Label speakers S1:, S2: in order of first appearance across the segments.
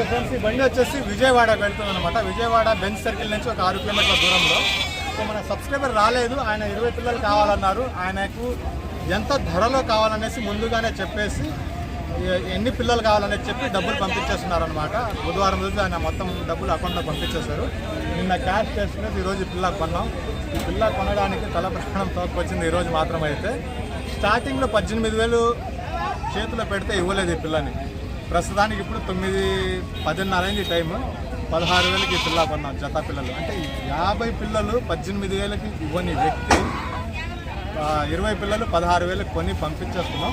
S1: Okay friends ఈ బండి వచ్చేసి విజయవాడ వెళ్తుంది అనమాట విజయవాడ బెంచ్ సర్కిల్ నుంచి ఒక ఆరు కిలోమీటర్ల దూరంలో. సో మన సబ్స్క్రైబర్ రాలేదు ఆయన ఇరవై పిల్లలు కావాలన్నారు. ఆయనకు ఎంత ధరలో కావాలనేసి ముందుగానే చెప్పేసి ఎన్ని పిల్లలు కావాలనేది చెప్పి డబ్బులు పంపించేస్తున్నారు అనమాట బుధవారం రోజు ఆయన మొత్తం డబ్బులు అకౌంట్లో పంపించేశారు. నిన్న క్యాష్ చేసుకునేది ఈరోజు ఈ పిల్ల కొన్నాం. ఈ పిల్ల కొనడానికి తల ప్రాణం తోకొచ్చింది ఈరోజు మాత్రం అయితే స్టార్టింగ్లో పద్దెనిమిది వేలు చేతిలో పెడితే ఇవ్వలేదు ఈ పిల్లని. ప్రస్తుతానికి ఇప్పుడు తొమ్మిది పదిన్నర అయింది టైము. పదహారు వేలకి పిల్ల కొన్నాం జత పిల్లలు. అంటే యాభై పిల్లలు పద్దెనిమిది వేలకి ఇవ్వని వ్యక్తి ఇరవై పిల్లలు పదహారు వేలకు కొని పంపించేస్తున్నాం.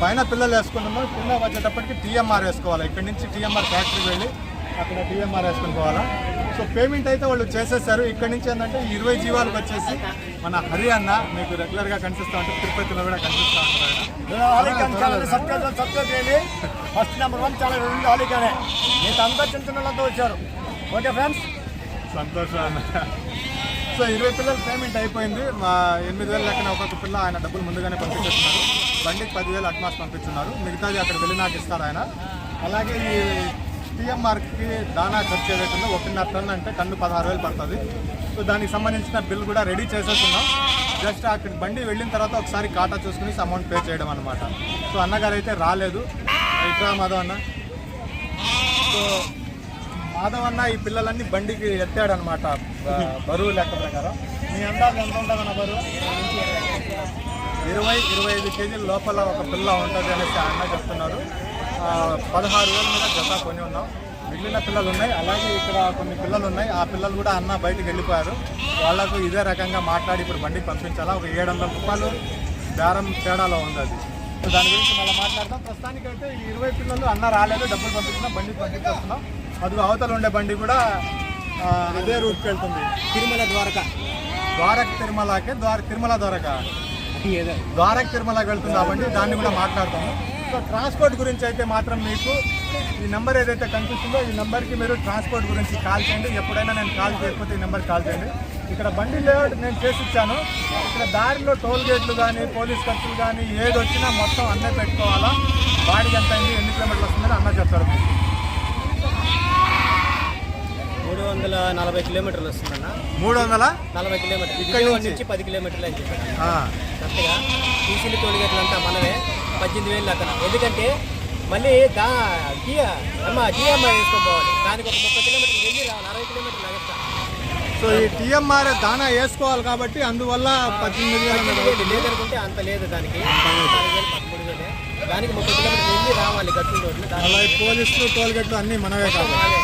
S1: పైన పిల్లలు వేసుకున్నాము కింద వచ్చేటప్పటికి టీఎంఆర్ వేసుకోవాలి. ఇక్కడి నుంచి టీఎంఆర్ ఫ్యాక్టరీ వెళ్ళి అక్కడ టీఎంఆర్ వేసుకుని పోవాలా? సో పేమెంట్ అయితే వాళ్ళు చేసేసారు. ఇక్కడి నుంచి ఏంటంటే ఇరవై జీవాలకు వచ్చేసి మన హరి అన్న మీకు రెగ్యులర్గా కనిపిస్తూ ఉంటారు తిరుపతిలో కూడా కనిపిస్తూ ఉంటారు
S2: ఫస్ట్ నెంబర్ వన్ రెండు ఆలికానే చిన్న వాళ్ళతో వచ్చారు. Okay friends?
S1: సంతోషం. అన్న సో ఇరవై పిల్లల పేమెంట్ అయిపోయింది. మా ఎనిమిది వేల లెక్కన ఒక్కొక్క పిల్ల ఆయన డబ్బులు ముందుగానే పంపించేస్తున్నారు. బండికి పదివేలు అడ్వాన్స్ పంపిస్తున్నారు. మిగతాది అక్కడ వెళ్ళి నాకు ఇస్తారు ఆయన. అలాగే ఈ టీఎంఆర్కి దానా ఖర్చు ఏదైతుందో ఒకటిన్నర టన్ అంటే టన్ను పదహారు వేలు పడుతుంది. సో దానికి సంబంధించిన బిల్ కూడా రెడీ చేసేస్తున్నాం జస్ట్ అక్కడ బండి వెళ్ళిన తర్వాత ఒకసారి కాటా చూసుకుని అమౌంట్ పే చేయడం అనమాట సో అన్నగారు అయితే రాలేదు. ఇట్రా మాధవ్ అన్న? సో మాధవ్ అన్న ఈ పిల్లలన్నీ బండికి ఎత్తాడు అనమాట బరువు లెక్క ప్రకారం. మీ అందాలు ఎంత ఉంటుందన్న బరువు? ఇరవై ఇరవై ఐదు కేజీల లోపల ఒక పిల్ల ఉంటుంది అనేసి అన్న చెప్తున్నారు. పదహారు వేల మీద జత కొని ఉన్నాం. మిగిలిన పిల్లలు ఉన్నాయి. అలాగే ఇక్కడ కొన్ని పిల్లలు ఉన్నాయి. ఆ పిల్లలు కూడా అన్న బయటికి వెళ్ళిపోయారు. వాళ్ళకు ఇదే రకంగా మాట్లాడి ఇప్పుడు బండికి పంపించాలా? ఒక ఏడు వందల రూపాయలు బేరం తేడాలో ఉంది అది. సో దాని గురించి మళ్ళీ మాట్లాడతాం ప్రస్తుతానికైతే ఈ ఇరవై పిల్లలు అన్న రాలేదు. డబ్బులు పంపించినా బండికి పంపించేస్తున్నాం. అది అవతల ఉండే బండి కూడా ఆ, అదే రూట్కి వెళ్తుంది.
S2: తిరుమల ద్వారకా.
S1: ద్వారక తిరుమలకే ద్వార తిరుమల ద్వారక. ద్వారక తిరుమలకి వెళ్తుంది కాబట్టి దాన్ని కూడా మాట్లాడతాము సో ట్రాన్స్పోర్ట్ గురించి అయితే మాత్రం మీకు ఈ నెంబర్ ఏదైతే కనిపిస్తుందో ఈ నెంబర్కి మీరు ట్రాన్స్పోర్ట్ గురించి కాల్ చేయండి. ఎప్పుడైనా నేను కాల్ చేయకపోతే ఈ నెంబర్కి కాల్ చేయండి. ఇక్కడ బండి లేఅవుట్ నేను చేసి ఇచ్చాను. ఇక్కడ దారిలో టోల్ గేట్లు కానీ పోలీస్ ఖర్చులు కానీ ఏది వచ్చినా మొత్తం అన్నీ పెట్టుకోవాలా? బాడీ ఎంత అయింది? ఎన్ని కిలోమీటర్లు వస్తుందని
S2: నలభై కిలోమీటర్లు వస్తుందన్న.
S1: మూడు వందల
S2: నలభై కిలోమీటర్లు.
S1: ఇక్కడ నుంచి?
S2: పది కిలోమీటర్లు అని చెప్పాడు.
S1: ఆ,
S2: కరెక్ట్గా? టీసీలు టోల్గేట్లు అంతా మనమే పద్దెనిమిది వేలు అక్కడ ఎందుకంటే మళ్ళీ దా జియా అమ్మ జిఎంఐ వేసుకోపోవాలి దానికి ఒక ముప్పై కిలోమీటర్లు వెళ్ళి రావాలి. అరవై కిలోమీటర్లు ఎక్స్ట్రా
S1: సో ఈ టీఎంఆర్ దానా వేసుకోవాలి కాబట్టి అందువల్ల పద్దెనిమిది వేల
S2: లేదనుకుంటే అంత లేదు దానికి. దానికి ముప్పై కిలోమీటర్లు వెళ్ళి రావాలి గట్టు రోడ్లు
S1: పోలీసులు టోల్ గేట్లు అన్నీ మనవే కాదు
S2: అలాగే